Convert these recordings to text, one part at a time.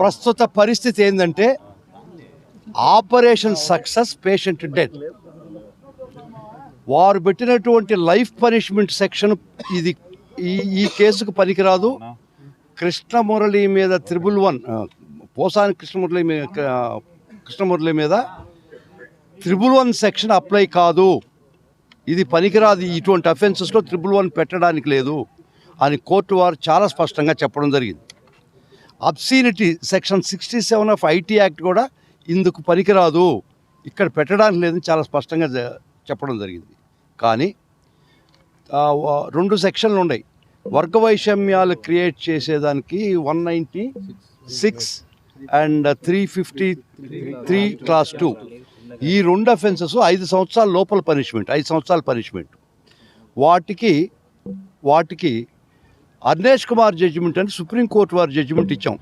ప్రస్తుత పరిస్థితి ఏంటంటే ఆపరేషన్ సక్సెస్ పేషెంట్ డెడ్ వారు పెట్టినటువంటి లైఫ్ పనిష్మెంట్ సెక్షన్ ఇది ఈ కేసుకు పనికిరాదు. కృష్ణమురళి మీద త్రిబుల్ వన్ పోసాని కృష్ణమురళి మీద కృష్ణమురళి మీద త్రిబుల్ వన్ సెక్షన్ అప్లై కాదు. ఇది పనికిరాదు. ఇటువంటి అఫెన్సెస్లో త్రిబుల్ వన్ పెట్టడానికి లేదు. అని కోర్టు వారు చాలా స్పష్టంగా చెప్పడం జరిగింది. Obscenity section sixty seven of IT act కూడా ఇందుకు పనికిరాదు. ఇక్కడ పెట్టడానికి లేదని చాలా స్పష్టంగా చెప్పడం జరిగింది. కానీ రెండు సెక్షన్లు ఉన్నాయి. వర్గ వైషమ్యాలు క్రియేట్ చేసేదానికి one ninety six and three fifty three class two. ఈ రెండు అఫెన్సెస్ ఐదు సంవత్సరాల లోపల పనిష్మెంట్ ఐదు సంవత్సరాల పనిష్మెంట్. వాటికి వాటికి అర్నేష్ కుమార్ జడ్జిమెంట్ అని సుప్రీంకోర్టు వారు జడ్జిమెంట్ ఇచ్చాం.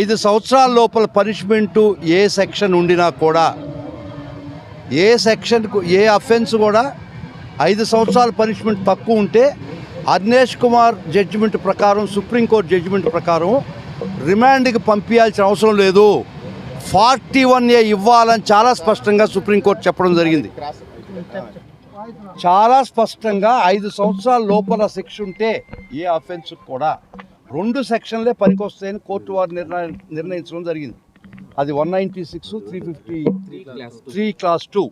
ఐదు సంవత్సరాల లోపల పనిష్మెంటు ఏ సెక్షన్ ఉండినా కూడా ఏ సెక్షన్కు ఏ అఫెన్స్ కూడా ఐదు సంవత్సరాల పనిష్మెంట్ తక్కువ ఉంటే అర్నేష్ కుమార్ జడ్జిమెంట్ ప్రకారం సుప్రీంకోర్టు జడ్జిమెంట్ ప్రకారం రిమాండ్కి పంపించాల్సిన అవసరం లేదు. ఫార్టీ వన్ ఏ ఇవ్వాలని చాలా స్పష్టంగా సుప్రీంకోర్టు చెప్పడం జరిగింది. చాలా స్పష్టంగా ఐదు సంవత్సరాల లోపల శిక్ష ఉంటే ఏ అఫెన్స్ కూడా రెండు సెక్షన్లే పనికొస్తాయని కోర్టు వారు నిర్ణయం నిర్ణయించడం జరిగింది. అది one ninety six three fifty three class two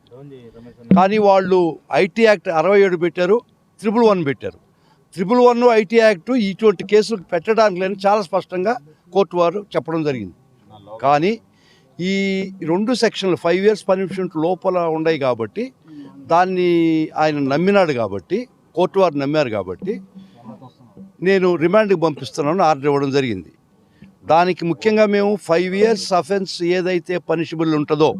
కానీ వాళ్ళు ఐటీ యాక్ట్ అరవై ఏడు పెట్టారు త్రిబుల్ వన్ పెట్టారు. త్రిబుల్ వన్ ఐటీ యాక్ట్ ఇటువంటి కేసులు పెట్టడానికి లేని చాలా స్పష్టంగా కోర్టు వారు చెప్పడం జరిగింది. కానీ ఈ రెండు సెక్షన్లు ఫైవ్ ఇయర్స్ పనిష్మెంట్ లోపల ఉన్నాయి కాబట్టి దాన్ని ఆయన నమ్మినాడు కాబట్టి కోర్టు వారు నమ్మారు కాబట్టి నేను రిమాండ్కి పంపిస్తున్నాను ఆర్డర్ ఇవ్వడం జరిగింది. దానికి ముఖ్యంగా మేము ఫైవ్ ఇయర్స్ అఫెన్స్ ఏదైతే పనిషబుల్ ఉంటుందో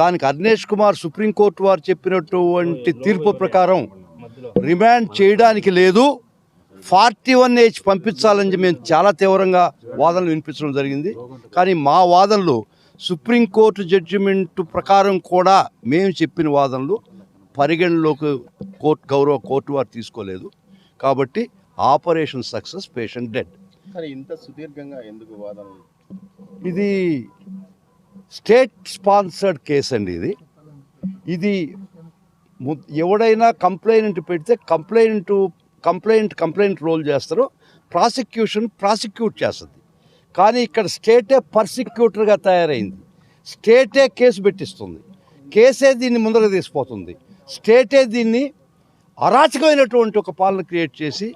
దానికి అర్నేష్ కుమార్ సుప్రీంకోర్టు వారు చెప్పినటువంటి తీర్పు ప్రకారం రిమాండ్ చేయడానికి లేదు ఫార్టీ వన్ ఏజ్ పంపించాలని మేము చాలా తీవ్రంగా వాదనలు వినిపించడం జరిగింది. కానీ మా వాదనలు సుప్రీంకోర్టు జడ్జిమెంట్ ప్రకారం కూడా మేము చెప్పిన వాదనలు పరిగణలోకి కోర్టు గౌరవ కోర్టు వారు తీసుకోలేదు. కాబట్టి ఆపరేషన్ సక్సెస్ పేషెంట్ డెడ్. ఇంత సుదీర్ఘంగా ఎందుకు వాదనలు? ఇది స్టేట్ స్పాన్సర్డ్ కేసు అండి ఇది. ఇది ఎవడైనా కంప్లైంట్ పెడితే కంప్లైంట్ కంప్లైంట్ కంప్లైంట్ రోల్ చేస్తారు ప్రాసిక్యూషన్ ప్రాసిక్యూట్ చేస్తుంది. కానీ ఇక్కడ స్టేటే పర్సిక్యూటర్గా తయారైంది. స్టేటే కేసు పెట్టిస్తుంది. కేసే దీన్ని ముందర తీసిపోతుంది స్టేటే దీన్ని అరాచకమైనటువంటి ఒక పాలన క్రియేట్ చేసి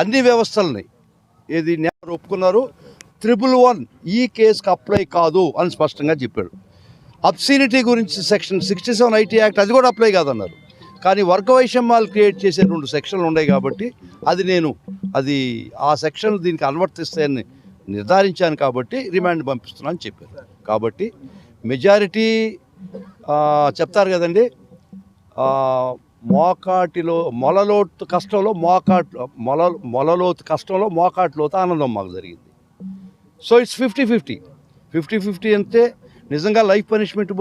అన్ని వ్యవస్థల్ని ఏది న్యాయం ఒప్పుకున్నారు. త్రిబుల్ వన్ ఈ కేసుకి అప్లై కాదు అని స్పష్టంగా చెప్పాడు. అబ్సీనిటీ గురించి section sixty seven IT act అది కూడా అప్లై కాదన్నారు. కానీ వర్గ వైషమ్యాలు క్రియేట్ చేసే రెండు సెక్షన్లు ఉన్నాయి కాబట్టి అది నేను అది ఆ సెక్షన్ దీనికి అనువర్తిస్తాయని నిర్ధారించాను కాబట్టి రిమాండ్ పంపిస్తున్నాను చెప్పారు. కాబట్టి మెజారిటీ చెప్తారు కదండి మోకాటిలో మొలలోతు కష్టంలో మోకాట్ మొల మొలలోతు కష్టంలో మోకాట్లోతు ఆనందం మాకు జరిగింది. So it's fifty fifty. Fifty fifty అంటే నిజంగా లైఫ్ పనిష్మెంట్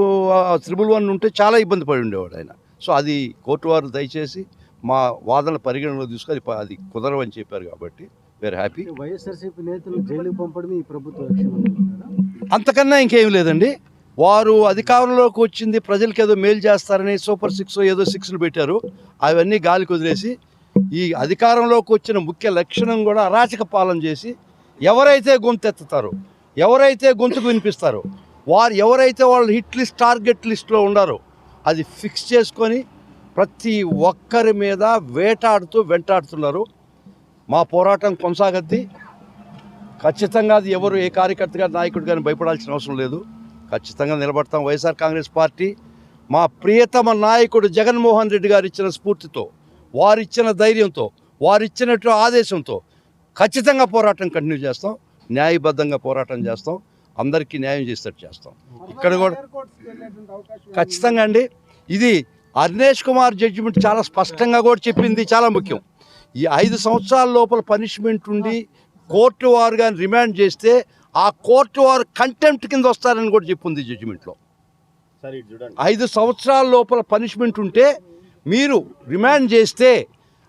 త్రిబుల్ వన్ ఉంటే చాలా ఇబ్బంది పడి ఉండేవాడు ఆయన. సో అది కోర్టు వారు దయచేసి మా వాదన పరిగణలో తీసుకొని అది కుదరవని చెప్పారు కాబట్టి వేర్ హ్యాపీ వైఎస్ఆర్సీపీ నేతలు జైలుకు పంపడమే ఈ ప్రభుత్వ లక్ష్యం అనుకుంటున్నారా? అంతకన్నా ఇంకేం లేదండి. వారు అధికారంలోకి వచ్చింది ప్రజలకు ఏదో మేలు చేస్తారని సూపర్ సిక్స్ ఏదో సిక్స్లు పెట్టారు. అవన్నీ గాలికి వదిలేసి ఈ అధికారంలోకి వచ్చిన ముఖ్య లక్షణం కూడా అరాచక పాలన చేసి ఎవరైతే గొంతెత్తుతారో ఎవరైతే గొంతుకు వినిపిస్తారో వారు ఎవరైతే వాళ్ళు హిట్ లిస్ట్ టార్గెట్ లిస్ట్లో ఉండారో అది ఫిక్స్ చేసుకొని ప్రతి ఒక్కరి మీద వేటాడుతూ వెంటాడుతున్నారు. మా పోరాటం కొనసాగద్ది. ఖచ్చితంగా అది ఎవరు ఏ కార్యకర్త గారి నాయకుడు కానీ భయపడాల్సిన అవసరం లేదు. ఖచ్చితంగా నిలబడతాం. వైఎస్ఆర్ కాంగ్రెస్ పార్టీ మా ప్రియతమ నాయకుడు జగన్మోహన్ రెడ్డి గారు ఇచ్చిన స్ఫూర్తితో వారిచ్చిన ధైర్యంతో వారిచ్చినట్టు ఆదేశంతో ఖచ్చితంగా పోరాటం కంటిన్యూ చేస్తాం. న్యాయబద్ధంగా పోరాటం చేస్తాం. అందరికీ న్యాయం చేసేటట్టు చేస్తాం. ఇక్కడ కూడా ఖచ్చితంగా అండి. ఇది అర్నేష్ కుమార్ జడ్జిమెంట్ చాలా స్పష్టంగా కూడా చెప్పింది. చాలా ముఖ్యం. ఈ ఐదు సంవత్సరాల లోపల పనిష్మెంట్ ఉండి కోర్టు వారు కానీ రిమాండ్ చేస్తే ఆ కోర్టు వారు కంటెంప్ట్ కింద వస్తారని కూడా చెప్పింది జడ్జిమెంట్లో. సరే ఐదు సంవత్సరాల లోపల పనిష్మెంట్ ఉంటే మీరు రిమాండ్ చేస్తే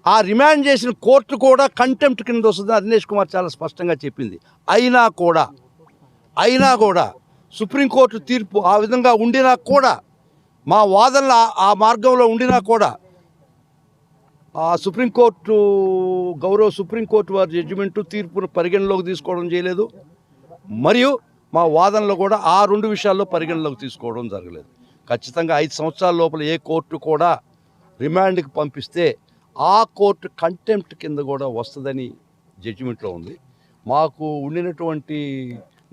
ఆ రిమాండ్ చేసిన కోర్టు కూడా కంటెంప్ట్ కింద వస్తుంది అదినేష్ కుమార్ చాలా స్పష్టంగా చెప్పింది. అయినా కూడా అయినా కూడా సుప్రీంకోర్టు తీర్పు ఆ విధంగా ఉండినా కూడా మా వాదనలు ఆ- మార్గంలో ఉండినా కూడా సుప్రీంకోర్టు గౌరవ సుప్రీంకోర్టు వారి జడ్జిమెంటు తీర్పును పరిగణలోకి తీసుకోవడం చేయలేదు. మరియు మా వాదనలో కూడా ఆ రెండు విషయాల్లో పరిగణలోకి తీసుకోవడం జరగలేదు. ఖచ్చితంగా ఐదు సంవత్సరాల లోపల ఏ కోర్టు కూడా రిమాండ్కి పంపిస్తే ఆ కోర్టు కంటెంప్ట్ కింద కూడా వస్తుందని జడ్జిమెంట్లో ఉంది. మాకు ఉండినటువంటి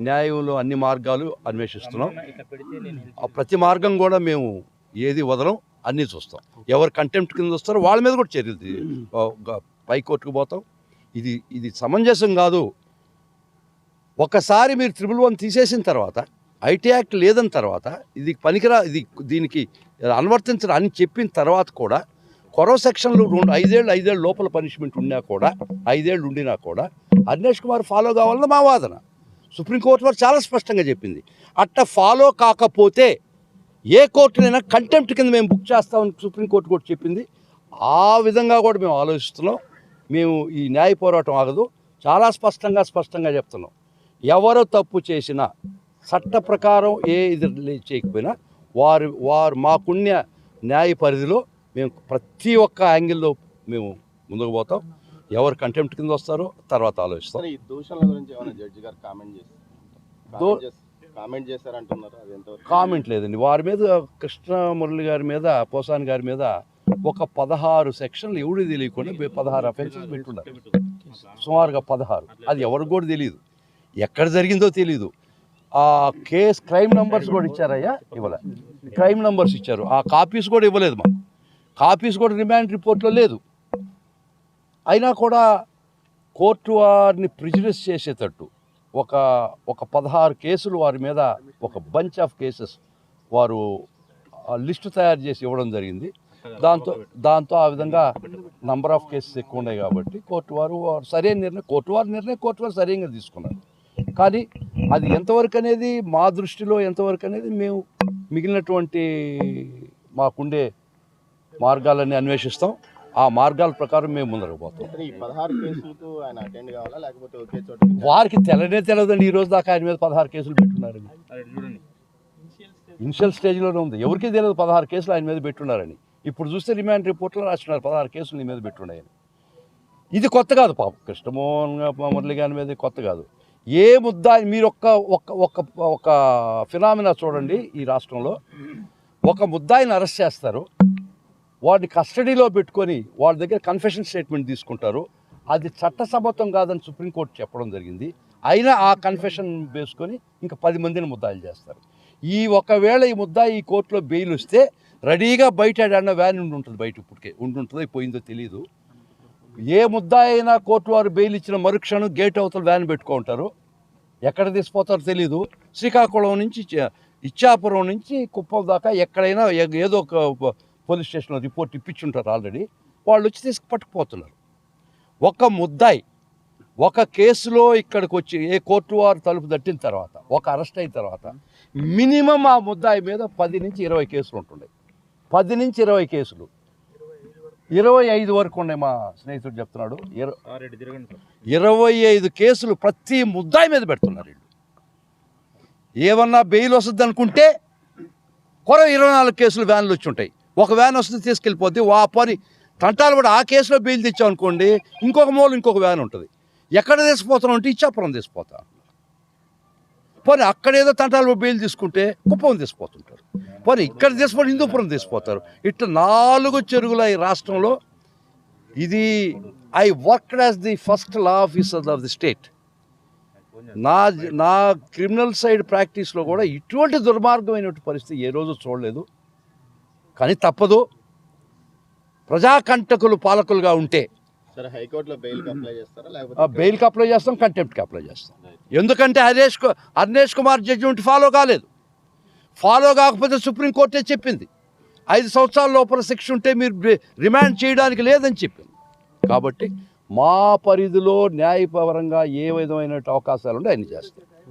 న్యాయంలో అన్ని మార్గాలు అన్వేషిస్తున్నాం. ఆ ప్రతి మార్గం కూడా మేము ఏది వదలం అన్నీ చూస్తాం. ఎవరు కంటెంప్ట్ కింద వస్తారో వాళ్ళ మీద కూడా చర్యలు తీ- ఆ, గ- పై కోర్టుకు పోతాం. ఇది ఇది సమంజసం కాదు. ఒకసారి మీరు త్రిబుల్ వన్ తీసేసిన తర్వాత ఐటీ యాక్ట్ లేదని తర్వాత ఇది పనికిరా ఇది దీనికి అనువర్తించడం అని చెప్పిన తర్వాత కూడా కొరవ సెక్షన్లు రెండు ఐదేళ్ళు ఐదేళ్ళు లోపల పనిష్మెంట్ ఉన్నా కూడా ఐదేళ్ళు ఉండినా కూడా అర్నేష్ కుమార్ ఫాలో కావాలని మా వాదన. సుప్రీంకోర్టు వారు చాలా స్పష్టంగా చెప్పింది. అట్ట ఫాలో కాకపోతే ఏ కోర్టునైనా కంటెంప్ట్ కింద మేము బుక్ చేస్తామని సుప్రీంకోర్టు కూడా చెప్పింది. ఆ విధంగా కూడా మేము ఆలోచిస్తున్నాం. మేము ఈ న్యాయ పోరాటం ఆగదు. చాలా స్పష్టంగా స్పష్టంగా చెప్తున్నాం. ఎవరు తప్పు చేసినా చట్ట ప్రకారం ఏ ఇది చేయకపోయినా వారు వారు మాకున్న న్యాయ పరిధిలో మేము ప్రతి ఒక్క యాంగిల్లో మేము ముందుకు పోతాం. ఎవరు కంటెంప్ట్ కింద వస్తారో తర్వాత ఆలోచిస్తాం. దూషణల గురించి ఏమైనా జడ్జి గారు కామెంట్ చేస్తారు? కామెంట్ చేశారంటున్నారు అది కామెంట్ లేదండి. వారి మీద కృష్ణమురళి గారి మీద పోసాని గారి మీద ఒక పదహారు సెక్షన్లు ఎవడు తెలియకుండా పదహారు అఫెన్సెస్ పెట్టున్నారు. సుమారుగా పదహారు. అది ఎవరికి కూడా తెలియదు ఎక్కడ జరిగిందో తెలియదు ఆ కేస్ క్రైమ్ నంబర్స్ కూడా ఇచ్చారయ్యా ఇవ్వలే. క్రైమ్ నంబర్స్ ఇచ్చారు. ఆ కాపీస్ కూడా ఇవ్వలేదు మాకు. కాపీస్ కూడా రిమాండ్ రిపోర్ట్లో లేదు. అయినా కూడా కోర్టు వారిని ప్రిజుడిస్ చేసేటట్టు ఒక ఒక పదహారు కేసులు వారి మీద ఒక బంచ్ ఆఫ్ కేసెస్ వారు లిస్టు తయారు చేసి ఇవ్వడం జరిగింది. దాంతో దాంతో ఆ విధంగా నంబర్ ఆఫ్ కేసెస్ ఎక్కువ ఉన్నాయి కాబట్టి కోర్టు వారు సరైన నిర్ణయం కోర్టు వారి నిర్ణయం కోర్టు వారు సరైనగా తీసుకున్నారు. కానీ అది ఎంతవరకు అనేది మా దృష్టిలో ఎంతవరకు అనేది మేము మిగిలినటువంటి మాకుండే మార్గాలన్నీ అన్వేషిస్తాం. ఆ మార్గాల ప్రకారం మేము ముందరకు పోతాం. సరే ఈ పదహారు కేసులకు ఆయన అటెండ్ కావాలా? లేకపోతే ఒకే చోట వారికి తెలనే తెలదండి ఈ రోజు దాకా ఆయన మీద పదహారు కేసులు పెట్టున్నారని. ఇనిషియల్ స్టేజ్లోనే ఉంది. ఎవరికీ తెలియదు పదహారు కేసులు ఆయన మీద పెట్టున్నారని. ఇప్పుడు చూస్తే రిమాండ్ రిపోర్ట్లో రాస్తున్నారు పదహారు కేసులు నీ మీద పెట్టున్నాయని. ఇది కొత్త కాదు పాపం. కృష్ణమోహన్ గా- మురళి గారి మీద కొత్త కాదు. ఏ ముద్దా మీరు ఒక్క ఒక్క ఒక్క ఒక ఫినామినా చూడండి ఈ రాష్ట్రంలో. ఒక ముద్దాయిని అరెస్ట్ చేస్తారు. వాడిని కస్టడీలో పెట్టుకొని వాళ్ళ దగ్గర కన్ఫెషన్ స్టేట్మెంట్ తీసుకుంటారు. అది చట్టసమ్మతం కాదని సుప్రీంకోర్టు చెప్పడం జరిగింది. అయినా ఆ కన్ఫెషన్ వేసుకొని ఇంకా పది మందిని ముద్దాయిలు చేస్తారు. ఈ ఒకవేళ ఈ ముద్దాయి ఈ కోర్టులో బెయిల్ వస్తే రెడీగా బయట అన్న వ్యాన్ ఉండి ఉంటుంది బయట ఇప్పటికే. ఉండి ఉంటుందో పోయిందో తెలియదు ఏ ముద్దాయి అయినా కోర్టు వారు బెయిల్ ఇచ్చిన మరుక్షణం గేట్ అవతల వ్యాన్ పెట్టుకుంటారు ఎక్కడ తీసిపోతారో తెలియదు శ్రీకాకుళం నుంచి ఇచ్చాపురం నుంచి కుప్పం దాకా ఎక్కడైనా ఏదో ఒక పోలీస్ స్టేషన్లో రిపోర్ట్ ఇప్పించుంటారు ఆల్రెడీ వాళ్ళు వచ్చి తీసుకు పట్టుకుపోతున్నారు ఒక ముద్దాయి ఒక కేసులో ఇక్కడికి వచ్చి ఏ కోర్టు వారు తలుపు తట్టిన తర్వాత ఒక అరెస్ట్ అయిన తర్వాత మినిమం ఆ ముద్దాయి మీద పది నుంచి ఇరవై కేసులు ఉంటుండే. పది నుంచి ఇరవై కేసులు. ఇరవై ఐదు వరకు ఉన్నాయి మా స్నేహితుడు చెప్తున్నాడు ఇర- ఇరవై ఐదు కేసులు ప్రతి ముద్దాయి మీద పెడుతున్నారు వీళ్ళు. ఏమన్నా బెయిల్ వస్తుంది అనుకుంటే కొర ఇరవై నాలుగు కేసులు వ్యాన్లు వచ్చి ఉంటాయి. ఒక వ్యాన్ వస్తుంది తీసుకెళ్ళిపోద్ది వా పని. తంటాలు కూడా ఆ కేసులో బెయిల్ తెచ్చాం అనుకోండి ఇంకొక మూల ఇంకొక వ్యాన్ ఉంటుంది. ఎక్కడ తీసిపోతాం అంటే ఇచ్చాపురం తీసిపోతా పోనీ అక్కడేదో తంటాలు బెయిల్ తీసుకుంటే కుప్పం తీసిపోతుంటారు పోనీ ఇక్కడ తీసుకుపోతే హిందూపురం తీసిపోతారు ఇట్లా నాలుగు చెరువుల ఈ రాష్ట్రంలో ఇది I worked as the first law officer of the state. నా నా క్రిమినల్ సైడ్ ప్రాక్టీస్లో కూడా ఇటువంటి దుర్మార్గమైనటువంటి పరిస్థితి ఏ రోజు చూడలేదు. కానీ తప్పదు. ప్రజాకంటకులు పాలకులుగా ఉంటే సరే హైకోర్టులో బెయిల్కి అప్లై చేస్తారా? ఆ లేకపోతే బెయిల్కి అప్లై చేస్తాం కంటెంప్ట్కి అప్లై చేస్తాం. ఎందుకంటే హరీష్ కు- అర్నేష్ కుమార్ జడ్జిమెంట్ ఫాలో కాలేదు. ఫాలో కాకపోతే సుప్రీంకోర్టే చెప్పింది. ఐదు సంవత్సరాల లోపల శిక్ష ఉంటే మీరు రిమాండ్ చేయడానికి లేదని చెప్పింది. కాబట్టి మా పరిధిలో న్యాయపరంగా ఏ విధమైన అవకాశాలు ఉంటే అన్ని చేస్తాం.